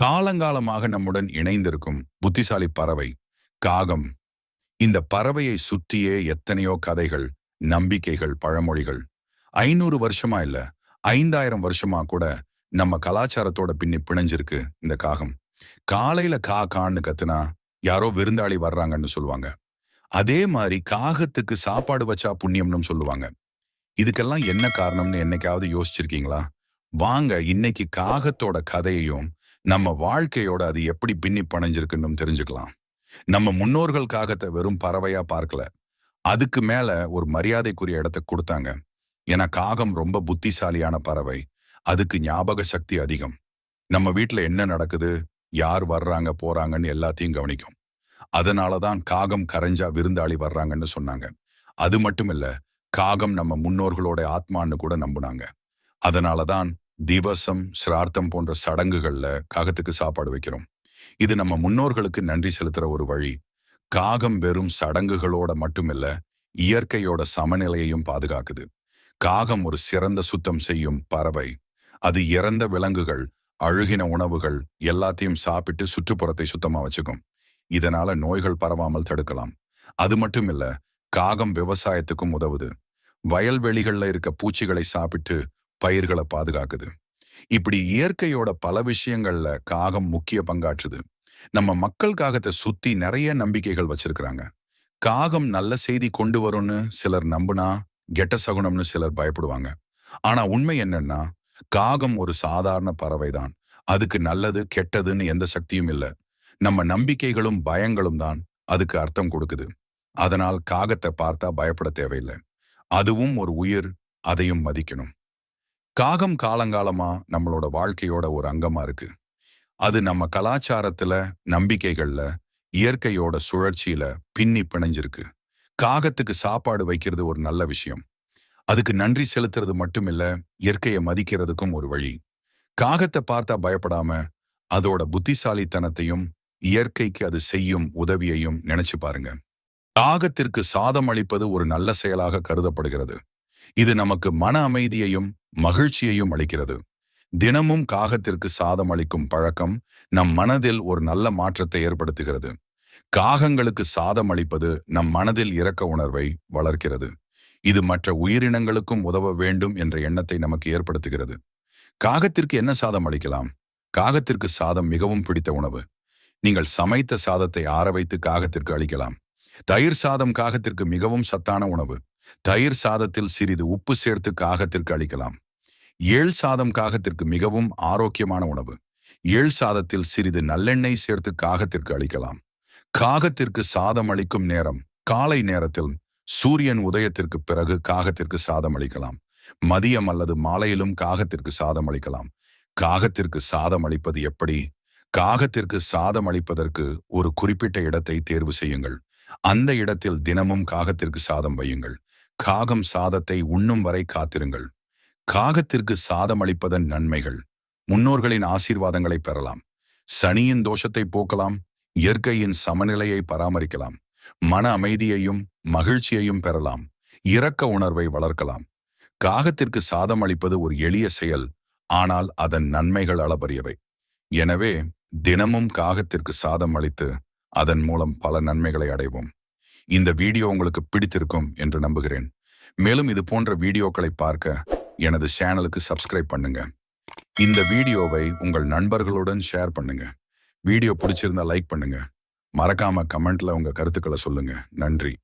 காலங்காலமாக நம்முடன் இணைந்திருக்கும் புத்திசாலி பறவை காகம். இந்த பறவையை சுத்தியே எத்தனையோ கதைகள் நம்பிக்கைகள் பழமொழிகள். ஐநூறு வருஷமா இல்ல ஐந்தாயிரம் வருஷமா கூட நம்ம கலாச்சாரத்தோட பின்னி பிணைஞ்சிருக்கு இந்த காகம். காலையில கா கான்னு கத்துனா யாரோ விருந்தாளி வர்றாங்கன்னு சொல்லுவாங்க. அதே மாதிரி காகத்துக்கு சாப்பாடு வச்சா புண்ணியம்னு சொல்லுவாங்க. இதுக்கெல்லாம் என்ன காரணம்னு என்னைக்காவது யோசிச்சிருக்கீங்களா? வாங்க இன்னைக்கு காகத்தோட கதையையும் நம்ம வாழ்க்கையோட அது எப்படி பின்னி பணைஞ்சிருக்குன்னு தெரிஞ்சுக்கலாம். நம்ம முன்னோர்கள் காகத்தை வெறும் பறவையா பார்க்கல. அதுக்கு மேல ஒரு மரியாதைக்குரிய இடத்த கொடுத்தாங்க. ஏன்னா காகம் ரொம்ப புத்திசாலியான பறவை. அதுக்கு ஞாபக சக்தி அதிகம். நம்ம வீட்டுல என்ன நடக்குது? யார் வர்றாங்க? போறாங்கன்னு எல்லாத்தையும் கவனிக்கும். அதனாலதான் காகம் கரைஞ்சா விருந்தாளி வர்றாங்கன்னு சொன்னாங்க. அது மட்டும் இல்ல காகம் நம்ம முன்னோர்களோட ஆத்மான்னு கூட நம்புனாங்க. அதனாலதான் திவசம் சிரார்த்தம் போன்ற சடங்குகள்ல காகத்துக்கு சாப்பாடு வைக்கிறோம். இது நம்ம முன்னோர்களுக்கு நன்றி செலுத்துற ஒரு வழி. காகம் வெறும் சடங்குகளோட மட்டுமில்ல இயற்கையோட சமநிலையையும் பாதுகாக்குது. காகம் ஒரு சிறந்த சுத்தம் செய்யும் பறவை. அது இறந்த விலங்குகள் அழுகின உணவுகள் எல்லாத்தையும் சாப்பிட்டு சுற்றுப்புறத்தை சுத்தமா வச்சுக்கும். இதனால நோய்கள் பரவாமல் தடுக்கலாம். அது மட்டும் இல்ல காகம் விவசாயத்துக்கும் உதவுது. வயல்வெளிகள்ல இருக்க பூச்சிகளை சாப்பிட்டு பயிர்களை பாதுகாக்குது. இப்படி இயற்கையோட பல விஷயங்கள்ல காகம் முக்கிய பங்காற்றுது. நம்ம மக்கள் காகத்தை சுத்தி நிறைய நம்பிக்கைகள் வச்சிருக்கிறாங்க. காகம் நல்ல செய்தி கொண்டு வரும்னு சிலர் நம்புனா கெட்ட சகுனம்னு சிலர் பயப்படுவாங்க. ஆனா உண்மை என்னன்னா காகம் ஒரு சாதாரண பறவைதான். அதுக்கு நல்லது கெட்டதுன்னு எந்த சக்தியும் இல்லை. நம்ம நம்பிக்கைகளும் பயங்களும் தான் அதுக்கு அர்த்தம் கொடுக்குது. அதனால் காகத்தை பார்த்தா பயப்பட தேவையில்லை. அதுவும் ஒரு உயிர் அதையும் மதிக்கணும். காகம் காலங்காலமா நம்மளோட வாழ்க்கையோட ஒரு அங்கமா இருக்கு. அது நம்ம கலாச்சாரத்துல நம்பிக்கைகள்ல இயற்கையோட சுழற்சியில பின்னி பிணைஞ்சிருக்கு. காகத்துக்கு சாப்பாடு வைக்கிறது ஒரு நல்ல விஷயம். அதுக்கு நன்றி செலுத்துறது மட்டுமில்ல இயற்கையை மதிக்கிறதுக்கும் ஒரு வழி. காகத்தை பார்த்தா பயப்படாம அதோட புத்திசாலித்தனத்தையும் இயற்கைக்கு அது செய்யும் உதவியையும் நினைச்சு பாருங்க. காகத்திற்கு சாதம் அளிப்பது ஒரு நல்ல செயலாக கருதப்படுகிறது. இது நமக்கு மன அமைதியையும் மகிழ்ச்சியையும் அளிக்கிறது. தினமும் காகத்திற்கு சாதம் அளிக்கும் பழக்கம் நம் மனதில் ஒரு நல்ல மாற்றத்தை ஏற்படுத்துகிறது. காகங்களுக்கு சாதம் அளிப்பது நம் மனதில் இரக்க உணர்வை வளர்க்கிறது. இது மற்ற உயிரினங்களுக்கும் உதவ வேண்டும் என்ற எண்ணத்தை நமக்கு ஏற்படுத்துகிறது. காகத்திற்கு என்ன சாதம் அளிக்கலாம்? காகத்திற்கு சாதம் மிகவும் பிடித்த உணவு. நீங்கள் சமைத்த சாதத்தை ஆற வைத்து காகத்திற்கு அளிக்கலாம். தயிர் சாதம் காகத்திற்கு மிகவும் சத்தான உணவு. தயிர் சாதத்தில் சிறிது உப்பு சேர்த்து காகத்திற்கு அளிக்கலாம். ஏழ் சாதம் காகத்திற்கு மிகவும் ஆரோக்கியமான உணவு. ஏழ் சாதத்தில் சிறிது நல்லெண்ணெய் சேர்த்து காகத்திற்கு அளிக்கலாம். காகத்திற்கு சாதம் அளிக்கும் நேரம் காலை நேரத்தில் சூரியன் உதயத்திற்கு பிறகு காகத்திற்கு சாதம் அளிக்கலாம். மதியம் அல்லது மாலையிலும் காகத்திற்கு சாதம் அளிக்கலாம். காகத்திற்கு சாதம் அளிப்பது எப்படி? காகத்திற்கு சாதம் அளிப்பதற்கு ஒரு குறிப்பிட்ட இடத்தை தேர்வு செய்யுங்கள். அந்த இடத்தில் தினமும் காகத்திற்கு சாதம் வையுங்கள். காகம் சாதத்தை உண்ணும் வரை காத்திருங்கள். காகத்திற்கு சாதம் அளிப்பதன் நன்மைகள். முன்னோர்களின் ஆசீர்வாதங்களை பெறலாம். சனியின் தோஷத்தை போக்கலாம். இயற்கையின் சமநிலையை பராமரிக்கலாம். மன அமைதியையும் மகிழ்ச்சியையும் பெறலாம். இரக்க உணர்வை வளர்க்கலாம். காகத்திற்கு சாதம் அளிப்பது ஒரு எளிய செயல். ஆனால் அதன் நன்மைகள் அளபரியவை எனவே தினமும் காகத்திற்கு சாதம் அளித்து அதன் மூலம் பல நன்மைகளை அடைவோம். இந்த வீடியோ உங்களுக்கு பிடித்திருக்கும் என்று நம்புகிறேன். மேலும் இது போன்ற வீடியோக்களை பார்க்க எனது சேனலுக்கு சப்ஸ்கிரைப் பண்ணுங்க. இந்த வீடியோவை உங்கள் நண்பர்களுடன் ஷேர் பண்ணுங்க. வீடியோ பிடிச்சிருந்தா லைக் பண்ணுங்க. மறக்காம கமெண்ட்ல உங்க கருத்துக்களை சொல்லுங்க. நன்றி.